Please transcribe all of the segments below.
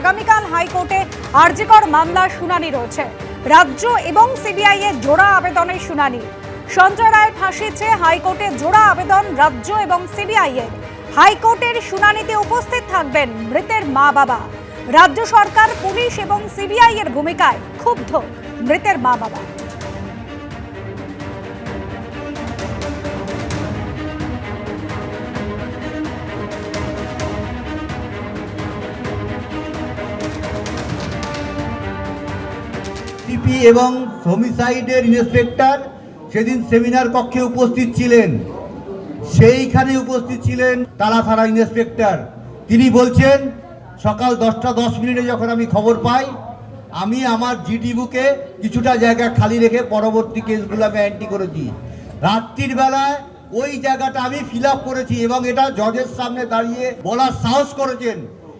আগামীকাল হাইকোর্টে আরজিকর মামলার শুনানি রয়েছে। রাজ্য এবং সিবিআই এর জোড়া আবেদনের শুনানি। সঞ্জয় রায় ফাঁসিছে হাইকোর্টে জোড়া আবেদন রাজ্য এবং সিবিআই এর। হাইকোর্টের শুনানিতে উপস্থিত থাকবেন মৃতের মা বাবা। রাজ্য সরকার, পুলিশ এবং সিবিআই এর ভূমিকায় ক্ষুব্ধ মৃতের মা বাবা। সিপি এবং হোমিসাইডের ইন্সপেক্টর সেদিন সেমিনার কক্ষে উপস্থিত ছিলেন। সেইখানে উপস্থিত ছিলেন তালাথানা ইন্সপেক্টর। তিনি বলছেন, সকাল দশটা দশ মিনিটে যখন আমি খবর পাই, আমি আমার জিডি বুকে কিছুটা জায়গা খালি রেখে পরবর্তী কেসগুলো আমি অ্যান্টি করেছি। রাত্রির বেলায় ওই জায়গাটা আমি ফিল করেছি এবং এটা জজের সামনে দাঁড়িয়ে বলার সাহস করেছেন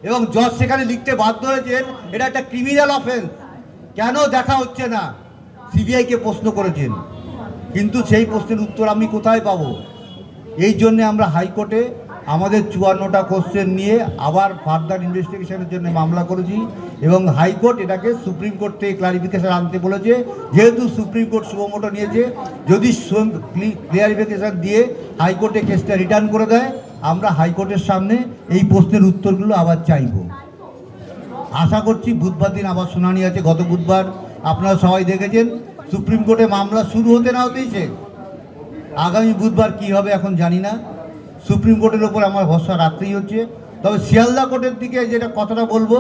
এবং জজ সেখানে লিখতে বাধ্য হয়েছেন, এটা একটা ক্রিমিনাল অফেন্স কেন দেখা হচ্ছে না? সিবিআইকে প্রশ্ন করেছেন। কিন্তু সেই প্রশ্নের উত্তর আমি কোথায় পাবো? এই জন্যে আমরা হাইকোর্টে আমাদের চুয়ান্নটা কোশ্চেন নিয়ে আবার ফার্দার ইনভেস্টিগেশনের জন্য মামলা করেছি এবং হাইকোর্ট এটাকে সুপ্রিম কোর্ট থেকে ক্লারিফিকেশন আনতে বলেছে। যেহেতু সুপ্রিম কোর্ট শুভমোটো নিয়েছে, যদি ক্লিয়ারিফিকেশন দিয়ে হাইকোর্টে কেসটা রিটার্ন করে দেয়, আমরা হাইকোর্টের সামনে এই প্রশ্নের উত্তরগুলো আবার চাইব। আশা করছি বুধবার দিন আবার শুনানি আছে, গত বুধবার আপনারা সবাই দেখেছেন, সুপ্রিম কোর্টে মামলা শুরু হতে না হতেই আগামী বুধবার কি হবে এখন জানি না। সুপ্রিম কোর্টের ওপর আমার ভরসা রাখতেই হচ্ছে। তবে শিয়ালদা কোর্টের দিকে যেটা কথাটা বলব,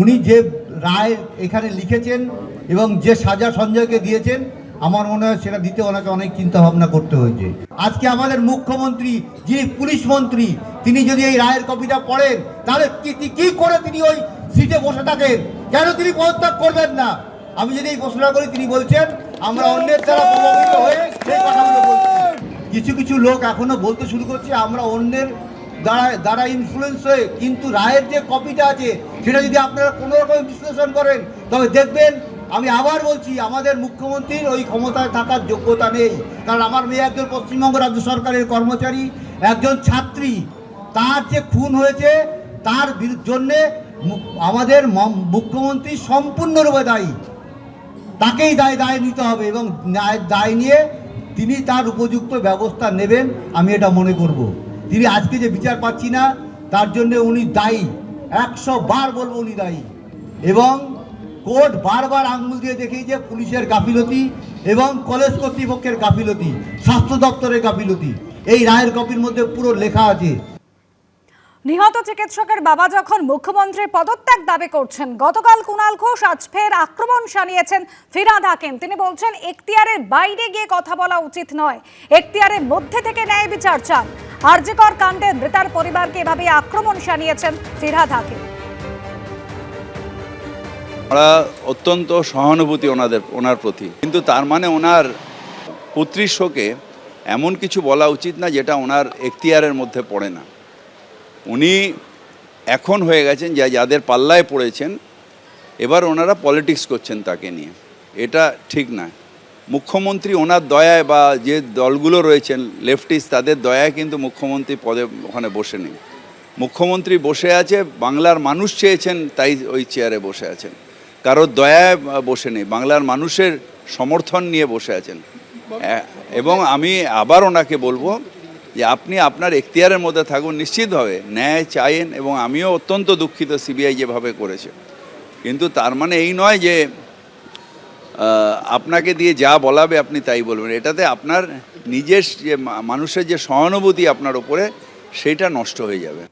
উনি যে রায় এখানে লিখেছেন এবং যে সাজা সঞ্জয়কে দিয়েছেন, আমার মনে হয় সেটা দিতে ওনাকে অনেক চিন্তা ভাবনা করতে হয়েছে। আজকে আমাদের মুখ্যমন্ত্রী, যিনি পুলিশ মন্ত্রী, তিনি যদি এই রায়ের কপিটা পড়েন, তাহলে কি করে তিনি ওই সিটে বসে থাকেন। কেন তিনি পদত্যাগ করবেন না? আমি যদি এই ঘোষণা করি, তিনি বলছেন, আমরা অন্যের দ্বারা প্রভাবিত হয়ে সেই কথাগুলো বলছি। কিছু কিছু লোক এখনও বলতে শুরু করছে, আমরা অন্যের দ্বারা দ্বারা ইনফ্লুয়েন্স হয়ে, কিন্তু রায়ের যে কপিটা আছে, সেটা যদি আপনারা কোনো রকম বিশ্লেষণ করেন, তবে দেখবেন, আমি আবার বলছি, আমাদের মুখ্যমন্ত্রীর ওই ক্ষমতায় থাকার যোগ্যতা নেই। কারণ আমার মেয়ে একজন পশ্চিমবঙ্গ রাজ্য সরকারের কর্মচারী, একজন ছাত্রী। তার যে খুন হয়েছে, তার জন্যে আমাদের মুখ্যমন্ত্রী সম্পূর্ণরূপে দায়ী। তাকেই দায় দায় নিতে হবে এবং দায় নিয়ে তিনি তার উপযুক্ত ব্যবস্থা নেবেন, আমি এটা মনে করব। তিনি আজকে যে বিচার পাচ্ছি না, তার জন্য উনি দায়ী। একশো বার বলব উনি দায়ী। এবং কোর্ট বারবার আঙুল দিয়ে দেখিয়েছে, পুলিশের গাফিলতি এবং কলেজ কর্তৃপক্ষের গাফিলতি, স্বাস্থ্য দপ্তরের গাফিলতি। এই রায়ের কপির মধ্যে পুরো লেখা আছে। নিহত চিকিৎসকের বাবা যখন মুখ্যমন্ত্রীর পদত্যাগ দাবি করছেন, গতকাল কুণাল ঘোষ আজ ফের আক্রমণ শানিয়েছেন ফিরাদ হাকিম। তিনি বলছেন, এখতিয়ারের বাইরে গিয়ে কথা বলা উচিত নয়। এখতিয়ারের মধ্যে থেকে ন্যায় বিচার চান। আরজিকর কাণ্ডে মৃতার পরিবারকে এভাবে আক্রমণ শানিয়েছেন ফিরহাদ হাকিম। আমরা অত্যন্ত সহানুভূতি ওনাদের, ওনার প্রতি। কিন্তু তার মানে ওনার পুত্রীর শোকে এমন কিছু বলা উচিত না, যেটা ওনার এখতিয়ারের মধ্যে পড়ে না। উনি এখন হয়ে গেছেন যা যাদের পাল্লায় পড়েছেন, এবার ওনারা পলিটিক্স করছেন তাকে নিয়ে। এটা ঠিক না। মুখ্যমন্ত্রী ওনার দয়ায় বা যে দলগুলো রয়েছেন লেফটিস্ট তাদের দয়ায় কিন্তু মুখ্যমন্ত্রী পদে ওখানে বসে নেই। মুখ্যমন্ত্রী বসে আছে, বাংলার মানুষ চেয়েছেন, তাই ওই চেয়ারে বসে আছেন। কারোর দয়ায় বসে নেই, বাংলার মানুষের সমর্থন নিয়ে বসে আছেন। এবং আমি আবার ওনাকে বলব যে আপনি আপনার এখতিয়ারের মধ্যে থাকুন নিশ্চিতভাবে ন্যায় চাইন এবং আমিও অত্যন্ত দুঃখিত সিবিআই যেভাবে করেছে। কিন্তু তার মানে এই নয় যে আপনাকে দিয়ে যা বলাবে আপনি তাই বলবেন। এটাতে আপনার নিজের যে মানুষের যে সহানুভূতি আপনার ওপরে, সেটা নষ্ট হয়ে যাবে।